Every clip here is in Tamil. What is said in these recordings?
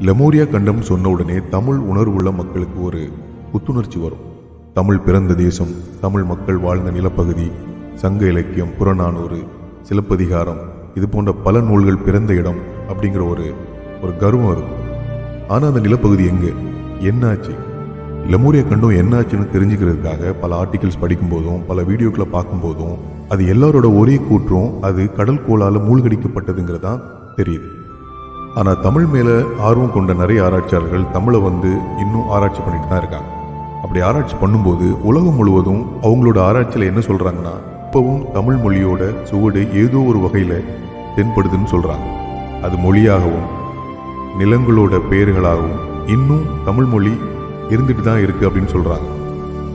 லெமோரியா கண்டம் சொன்ன உடனே தமிழ் உணர்வுள்ள மக்களுக்கு ஒரு புத்துணர்ச்சி வரும். தமிழ் பிறந்த தேசம் தமிழ் மக்கள் வாழ்ந்த நிலப்பகுதி சங்க இலக்கியம் புறநானூறு சிலப்பதிகாரம் இது போன்ற பல நூல்கள் பிறந்த இடம் அப்படிங்கிற ஒரு ஒரு கர்வம் இருக்கும் ஆனால் அந்த நிலப்பகுதி எங்கே? என்னாச்சு? லெமோரியா கண்டம் என்னாச்சுன்னு தெரிஞ்சுக்கிறதுக்காக பல ஆர்டிகிள்ஸ் படிக்கும்போதும் பல வீடியோக்களை பார்க்கும்போதும் அது எல்லாரோட ஒரே கூற்றும் அது கடல் கோளால் மூழ்கடிக்கப்பட்டதுங்கிறதான் தெரியுது. ஆனால் தமிழ் மேலே ஆர்வம் கொண்ட நிறைய ஆராய்ச்சியாளர்கள் தமிழை வந்து இன்னும் ஆராய்ச்சி பண்ணிட்டு தான் இருக்காங்க. அப்படி ஆராய்ச்சி பண்ணும்போது உலகம் முழுவதும் அவங்களோட ஆராய்ச்சியில் என்ன சொல்கிறாங்கன்னா இப்போவும் தமிழ் மொழியோட சுவடு ஏதோ ஒரு வகையில் தென்படுதுன்னு சொல்கிறாங்க அது மொழியாகவும் நிலங்களோட பெயர்களாகவும் இன்னும் தமிழ் மொழி இருந்துட்டு தான் இருக்குது அப்படின்னு சொல்கிறாங்க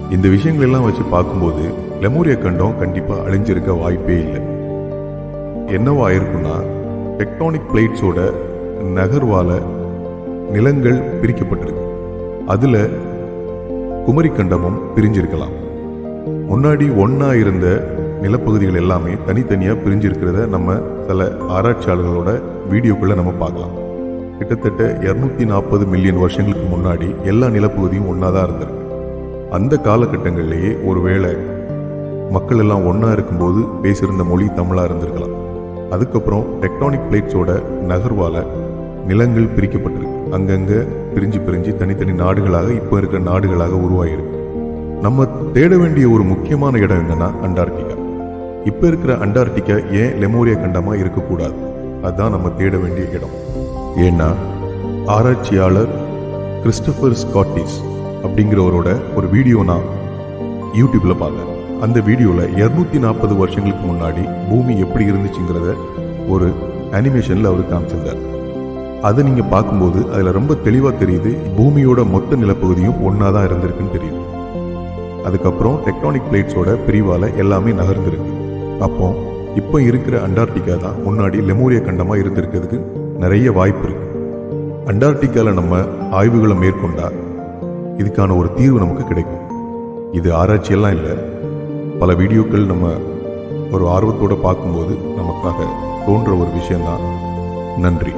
இந்த விஷயங்கள் எல்லாம் வச்சு பார்க்கும்போது லெமோரியா கண்டம் கண்டிப்பாக அழிஞ்சிருக்க வாய்ப்பே இல்லை. என்னவா இருக்குன்னா டெக்டானிக் பிளேட்ஸோட நகர்வால நிலங்கள் பிரிக்கப்பட்டிருக்கு. அதுல குமரிக்கண்டமும் பிரிஞ்சிருக்கலாம். முன்னாடி ஒண்ணா இருந்த நிலப்பகுதிகள் எல்லாமே தனித்தனியாக பிரிஞ்சிருக்கிறத நம்ம சில ஆராய்ச்சியாளர்களோட வீடியோக்குள்ள நம்ம பார்க்கலாம். கிட்டத்தட்ட இரநூத்தி நாற்பது மில்லியன் வருஷங்களுக்கு முன்னாடி எல்லா நிலப்பகுதியும் ஒன்றா தான் இருந்திருக்கு. அந்த காலகட்டங்கள்லேயே ஒருவேளை மக்கள் எல்லாம் ஒன்றா இருக்கும்போது பேசியிருந்த மொழி தமிழாக இருந்திருக்கலாம். அதுக்கப்புறம் டெக்டானிக் பிளேட்ஸோட நகர்வால நிலங்கள் பிரிக்கப்பட்டிருக்கு. அங்கங்கே பிரிஞ்சு பிரிஞ்சு தனித்தனி நாடுகளாக இப்போ இருக்கிற நாடுகளாக உருவாகியிருக்கு. நம்ம தேட வேண்டிய ஒரு முக்கியமான இடம் என்னன்னா அண்டார்டிகா. இப்போ இருக்கிற அண்டார்டிகா ஏன் லெமோரியா கண்டமா இருக்கக்கூடாது? அதுதான் நம்ம தேட வேண்டிய இடம். ஏன்னா ஆராய்ச்சியாளர் கிறிஸ்டபர் ஸ்காட்டிஸ் அப்படிங்கிறவரோட ஒரு வீடியோ நான் யூடியூப்ல பார்த்தேன். அந்த வீடியோல 240 நாற்பது வருஷங்களுக்கு முன்னாடி பூமி எப்படி இருந்துச்சுங்கிறத ஒரு அனிமேஷன்ல அவர் காமிச்சிருந்தார். அதை நீங்க பார்க்கும்போது அதுல ரொம்ப தெளிவா தெரியுது பூமியோட மொத்த நிலப்பகுதியும் ஒன்னா தான் இருந்திருக்குன்னு தெரியுது. அதுக்கப்புறம் டெக்டானிக் பிளேட்ஸோட பிரிவால எல்லாமே நகர்ந்துருக்கு. அப்போ இப்போ இருக்கிற அண்டார்டிகா தான் முன்னாடி லெமோரியா கண்டமா இருந்திருக்கிறதுக்கு நிறைய வாய்ப்பு இருக்கு. அண்டார்டிகால நம்ம ஆய்வுகளை மேற்கொண்டா இதுக்கான ஒரு தீர்வு நமக்கு கிடைக்கும். இது ஆராய்ச்சியெல்லாம் இல்லை. பல வீடியோக்கள் நம்ம ஒரு ஆர்வத்தோட பார்க்கும்போது நமக்காக தோன்ற ஒரு விஷயம்தான். நன்றி.